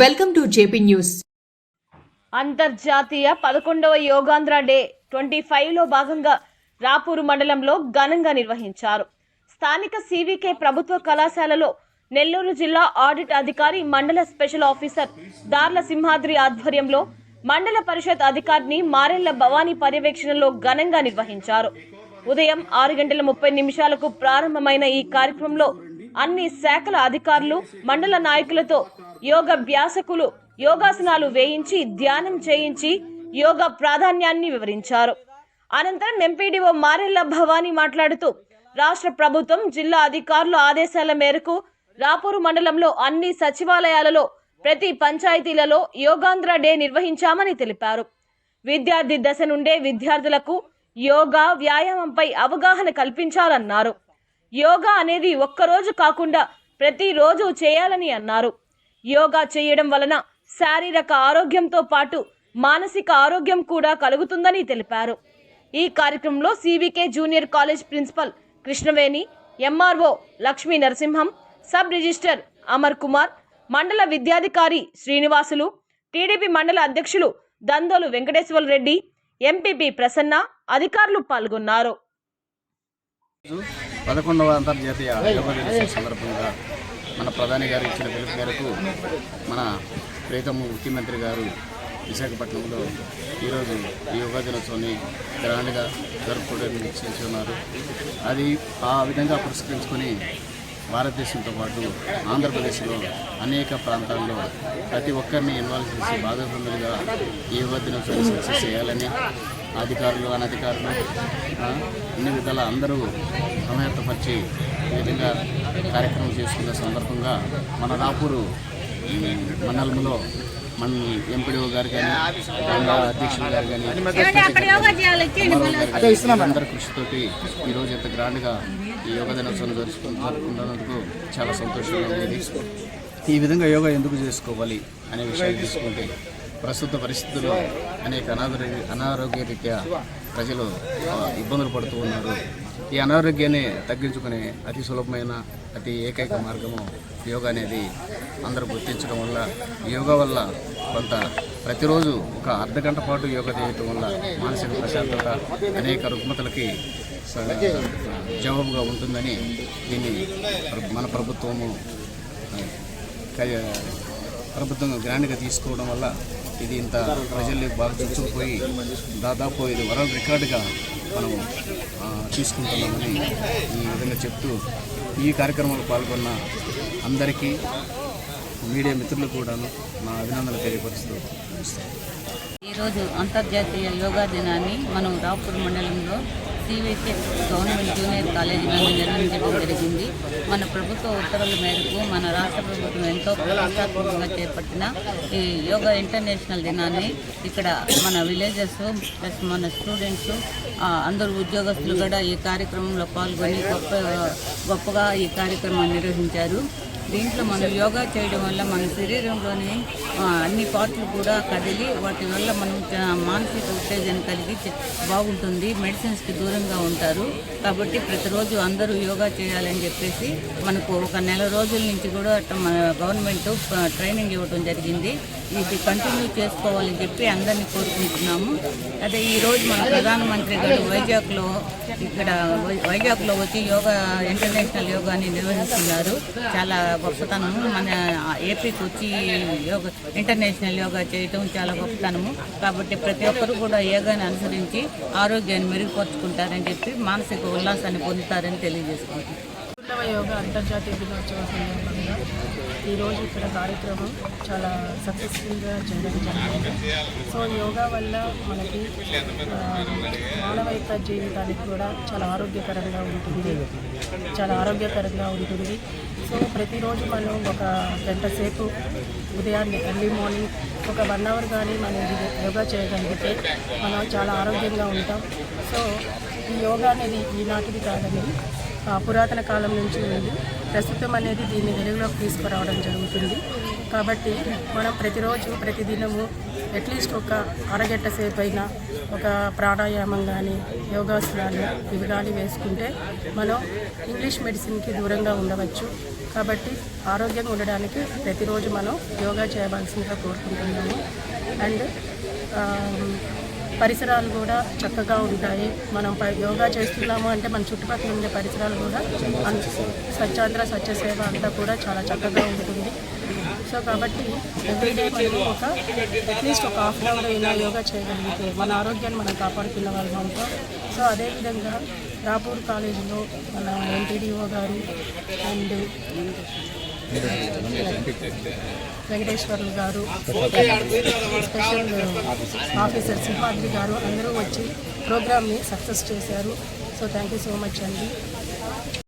Welcome to JP news. అంతర్జాతీయ పదకొండవ Yogandhra day twenty ఫైవ్లో భాగంగా రాపూరు మండలంలో ఘనంగా నిర్వహించారు. స్థానిక సివికే ప్రభుత్వ కళాశాలలో నెల్లూరు జిల్లా ఆడిట్ అధికారి మండల స్పెషల్ ఆఫీసర్ దార్ల సింహాద్రి ఆధ్వర్యంలో మండల పరిషత్ అధికారిని మారెళ్ళ భవానీ పర్యవేక్షణలో ఘనంగా నిర్వహించారు. ఉదయం ఆరు గంటల ముప్పై నిమిషాలకు ప్రారంభమైన ఈ కార్యక్రమంలో అన్ని శాఖల అధికారులు మండల నాయకులతో యోగాభ్యాసకులు యోగాసనాలు వేయించి ధ్యానం చేయించి యోగా ప్రాధాన్యాన్ని వివరించారు. అనంతరం ఎంపీడీఓ మారెల్ల భవానీ మాట్లాడుతూ రాష్ట్ర ప్రభుత్వం జిల్లా అధికారుల ఆదేశాల మేరకు రాపూరు మండలంలో అన్ని సచివాలయాలలో ప్రతి పంచాయతీలలో యోగాంధ్ర డే నిర్వహించామని తెలిపారు. విద్యార్థి దశ నుండే విద్యార్థులకు యోగా వ్యాయామంపై అవగాహన కల్పించాలన్నారు. యోగా అనేది ఒక్కరోజు కాకుండా ప్రతిరోజు చేయాలని అన్నారు. యోగా చేయడం వలన శారీరక ఆరోగ్యంతో పాటు మానసిక ఆరోగ్యం కూడా కలుగుతుందని తెలిపారు. ఈ కార్యక్రమంలో CVK junior college principal Krishnaveni MRO Lakshmi Narasimham sub register Amar Kumar మండల విద్యాధికారి శ్రీనివాసులు టీడీపీ మండల అధ్యక్షులు దందోలు వెంకటేశ్వర రెడ్డి ఎంపీపీ ప్రసన్న అధికారులు పాల్గొన్నారు. పదకొండవ అంతర్జాతీయ యోగా దినోత్సవం సందర్భంగా మన ప్రధాని గారు ఇచ్చిన పిలుపు మేరకు మన ప్రీతము ముఖ్యమంత్రి గారు విశాఖపట్నంలో ఈరోజు ఈ యోగా దినోత్సవాన్ని గ్రాండ్గా జరుపుకోవడానికి నిశ్చయించుకున్నారు అది ఆ విధంగా పురస్కరించుకొని భారతదేశంతో పాటు ఆంధ్రప్రదేశ్లో అనేక ప్రాంతాల్లో ప్రతి ఒక్కరిని ఇన్వాల్వ్ చేసి భాగస్వాములుగా ఈ యువ దినోత్సవాన్ని సక్సెస్ చేయాలని అధికారులు అనధికారులు ఆ, అన్ని విధాల అందరూ సమాయత్తపరిచి ఈ విధంగా కార్యక్రమం చేసుకున్న సందర్భంగా మన రాపూరు మండలంలో మన ఎంపీడీఓ గారు కానీ అధ్యక్షులు గారు కానీ అందరి కృషితోటి ఈరోజు ఇంత గ్రాండ్గా ఈ యోగా దినోత్సవం జరుపుకు జరుపుకుంటున్నందుకు చాలా సంతోషంగా ఉంది. ఈ విధంగా యోగా ఎందుకు చేసుకోవాలి అనే విషయాన్ని తీసుకుంటే ప్రస్తుత పరిస్థితుల్లో అనేక అనారోగ్య అనారోగ్య రీత్యా ప్రజలు ఇబ్బందులు పడుతూ ఉన్నారు. ఈ అనారోగ్యాన్ని తగ్గించుకునే అతి సులభమైన అతి ఏకైక మార్గము యోగా అనేది అందరూ గుర్తించడం వల్ల యోగా వల్ల కొంత ప్రతిరోజు ఒక అర్ధ గంట పాటు యోగా చేయటం వల్ల మానసిక ప్రశాంతత అనేక రుగ్మతలకి జవాబుగా ఉంటుందని దీన్ని మన ప్రభుత్వము క- ప్రభుత్వం గ్రాండ్గా తీసుకోవడం వల్ల ఇది ఇంత ప్రజల్ని బాగా చొచ్చుకుపోయి దాదాపు ఇది వరల్డ్ రికార్డుగా మనం తీసుకుంటున్నామని ఈ విధంగా చెప్తూ ఈ కార్యక్రమంలో పాల్గొన్న అందరికీ మీడియా మిత్రులకు కూడాను నా అభినందనలు తెలియపరుస్తూ ఈరోజు అంతర్జాతీయ యోగా దినాన్ని మనం రాపూర్ మండలంలో సివికే గవర్నమెంట్ జూనియర్ కాలేజీ నందు నిర్వహించడం జరిగింది. మన ప్రభుత్వ ఉత్తర్వుల మేరకు మన రాష్ట్ర ప్రభుత్వం ఎంతో ప్రతిష్టాత్మకంగా చేపట్టిన ఈ యోగా ఇంటర్నేషనల్ దినాన్ని ఇక్కడ మన విలేజెస్ ప్లస్ మన స్టూడెంట్స్ అందరూ ఉద్యోగస్తులు కూడా ఈ కార్యక్రమంలో పాల్గొని గొప్ప గొప్పగా ఈ కార్యక్రమాన్ని నిర్వహించారు. దీంట్లో మనం యోగా చేయడం వల్ల మన శరీరంలోని అన్ని పార్ట్లు కూడా కదిలి వాటి వల్ల మనం మానసిక ఉత్తేజం కలిగి బాగుంటుంది. మెడిసిన్స్కి దూరంగా ఉంటారు. కాబట్టి ప్రతిరోజు అందరూ యోగా చేయాలని చెప్పేసి మనకు ఒక నెల రోజుల నుంచి కూడా మన గవర్నమెంట్ ట్రైనింగ్ ఇవ్వడం జరిగింది. ఇది కంటిన్యూ చేసుకోవాలని చెప్పి అందరినీ కోరుకుంటున్నాము. అదే ఈరోజు మన ప్రధానమంత్రి గారు వైజాగ్లో ఇక్కడ వైజాగ్లో వచ్చి యోగా ఇంటర్నేషనల్ యోగాని నిర్వహిస్తున్నారు. చాలా గొప్పతనము మన ఏపీకి వచ్చి యోగా ఇంటర్నేషనల్ యోగా చేయటం చాలా గొప్పతనము. కాబట్టి ప్రతి ఒక్కరు కూడా యోగాని అనుసరించి ఆరోగ్యాన్ని మెరుగుపరుచుకుంటారని చెప్పి మానసిక ఉల్లాసాన్ని పొందుతారని తెలియజేసుకుంటున్నాను యోగా అంతర్జాతీయ దినోత్సవం సందర్భంగా ఈరోజు ఇక్కడ కార్యక్రమం చాలా సక్సెస్ఫుల్గా చేయడం జరిగింది. సో యోగా వల్ల మనకి ఆ, మానవైక జీవితానికి కూడా చాలా ఆరోగ్యకరంగా ఉంటుంది. చాలా ఆరోగ్యకరంగా ఉంటుంది. సో ప్రతిరోజు మనం ఒక గంట సేపు ఉదయాన్నే ఎర్లీ మార్నింగ్ ఒక వన్ అవర్ కానీ మనం యోగా చేయగలిగితే మనం చాలా ఆరోగ్యంగా ఉంటాం. సో ఈ యోగా అనేది ఈనాటిది కాదండి. పురాతన కాలం నుంచి ఉంది. ప్రస్తుతం అనేది దీన్ని వెలుగులోకి తీసుకురావడం జరుగుతుంది. కాబట్టి మనం ప్రతిరోజు ప్రతిదినము అట్లీస్ట్ ఒక అరగంట సేపు అయినా ఒక ప్రాణాయామం కానీ యోగాసనాలు ఇవి కానీ వేసుకుంటే మనం ఇంగ్లీష్ మెడిసిన్కి దూరంగా ఉండవచ్చు. కాబట్టి ఆరోగ్యంగా ఉండడానికి ప్రతిరోజు మనం యోగా చేయవలసిందిగా కోరుకుంటున్నాము. అండ్ పరిసరాలు కూడా చక్కగా ఉంటాయి. మనం యోగా చేస్తున్నాము అంటే మన చుట్టుపక్కల ఉండే పరిసరాలు కూడా స్వచ్ఛాంధ్ర స్వచ్ఛ సేవ అంతా కూడా చాలా చక్కగా ఉంటుంది. సో కాబట్టి ఎవ్రీడే మనము ఒక అట్లీస్ట్ ఒక హాఫ్ అన్ అవర్ అయినా యోగా చేయగలిగితే మన ఆరోగ్యాన్ని మనం కాపాడుకున్న వాళ్ళం ఉంటాం సో అదేవిధంగా రాపూర్ కాలేజీలో మన ఎన్టీడీఓ గారు అండ్ వెంకటేశ్వర్లు గారు స్పెషల్ ఆఫీసర్ సింహాద్రి గారు అందరూ వచ్చి ప్రోగ్రామ్ని సక్సెస్ చేశారు. So thank you so much అండి.